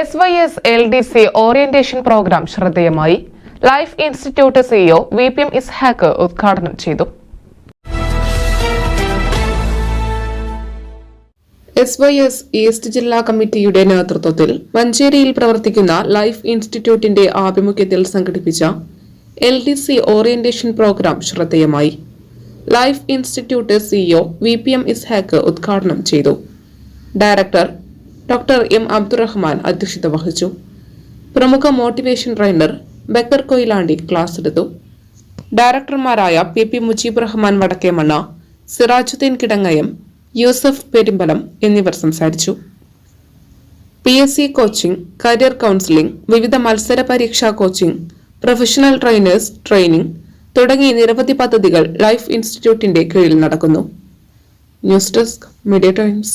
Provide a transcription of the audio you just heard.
S Y S L D C orientation program ശ്രദ്ധേയമായി. Life institute CEO V P M Ishaq ഉദ്ഘാടനം ചെയ്തു. S Y S east ജില്ലാ കമ്മിറ്റിയുടെ നേതൃത്വത്തിൽ മഞ്ചേരിയിൽ പ്രവർത്തിക്കുന്ന ലൈഫ് ഇൻസ്റ്റിറ്റ്യൂട്ടിന്റെ ആഭിമുഖ്യത്തിൽ സംഘടിപ്പിച്ച L D C orientation program ശ്രദ്ധേയമായി. Life institute CEO V P M Ishaq ഉദ്ഘാടനം ചെയ്തു. ഡയറക്ടർ ഡോക്ടർ എം അബ്ദുറഹ്മാൻ അധ്യക്ഷത വഹിച്ചു. പ്രമുഖ motivation trainer Bakkar Koyilandy class എടുത്തു. ഡയറക്ടർമാരായ പി പി മുജീബ് റഹ്മാൻ വടക്കേമണ്ണ സിറാജുദ്ദീൻ കിടങ്ങയം യൂസഫ് പെരുമ്പലം എന്നിവർ സംസാരിച്ചു. P S C coaching career counselling വിവിധ മത്സര പരീക്ഷാ കോച്ചിംഗ് പ്രൊഫഷണൽ ട്രെയിനേഴ്സ് ട്രെയിനിംഗ് തുടങ്ങി നിരവധി പദ്ധതികൾ ലൈഫ് ഇൻസ്റ്റിറ്റ്യൂട്ടിന്റെ കീഴിൽ നടക്കുന്നു. News desk media times.